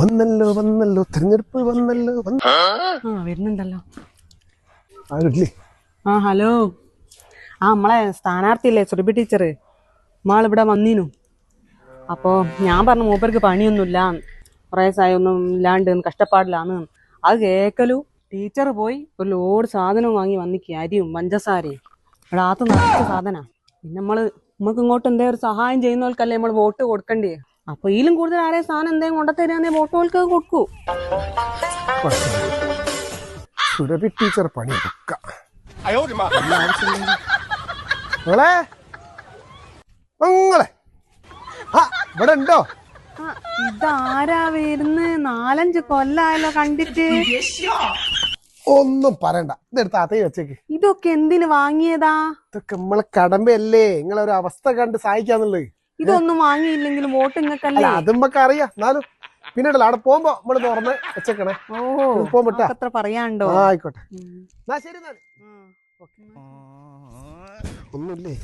വന്നല്ലോ വന്നല്ലോ തെരഞ്ഞെടുപ്പ് വന്നല്ലോ വന്ന ആ? വരുന്നുണ്ടല്ലോ. ആരില്ലേ? ആ ഹലോ. ആ നമ്മളെ സ്ഥാനാർത്ഥിയല്ലേ സുരഭി ടീച്ചർ നമ്മളിവിടെ വന്നീനു. അപ്പോൾ ഞാൻ പറഞ്ഞു മൂപ്പർക്ക് പണിയൊന്നുമില്ല. കുറേ സായൊന്നും ഇല്ലാണ്ട് കഷ്ടപ്പാടിലാന്ന് അത് കേക്കലു. ടീച്ചർ പോയി ഒരു ലോഡ് സാധനം വാങ്ങി വന്നിക്ക് അരിയും പഞ്ചസാരയും. ഇവിടെ ആത്ത് നിറച്ച സാധന. പിന്നെ നമ്മൾ നമുക്ക് ഇങ്ങോട്ട് എന്തേ ഒരു സഹായം ചെയ്യുന്നവർക്കല്ലേ നമ്മൾ വോട്ട് കൊടുക്കണ്ടേ അപ്പൊ ഇതിലും കൂടുതൽ ആരെ സാധനം എന്തെങ്കിലും കൊണ്ടുത്തരാന്നേ വോട്ടുകൾക്ക് കൊടുക്കൂ. സുരഭി ടീച്ചർ പണി എടുക്കാം നിങ്ങളെ നിങ്ങളെ ആ ഇവിടെ ഉണ്ടോ? ഇതാരാ വരുന്ന്? നാലഞ്ച് കൊല്ലായല്ലോ കണ്ടിട്ട്. ഒന്നും പറയണ്ട. ഇതെടുത്ത് അതേ വെച്ചേക്ക്. ഇതൊക്കെ എന്തിനു വാങ്ങിയതാ? ഇതൊക്കെ നമ്മളെ കടമ്പയല്ലേ നിങ്ങളെ ഒരു അവസ്ഥ കണ്ട് സഹായിക്കാന്നുള്ളത്. ഇതൊന്നും വാങ്ങിയില്ലെങ്കിലും വോട്ട് നിങ്ങൾക്കല്ലേ അതും നമുക്ക് അറിയാം. എന്നാലും പിന്നെ അവിടെ പോകുമ്പോ നമ്മൾ തുറന്ന് വെച്ചേക്കണേ. ഓ അത്ര പറയാണ്ടോ ആയിക്കോട്ടെ. ഉം. എന്നാ ശരി എന്നാൽ. ഒന്നുമില്ലേ?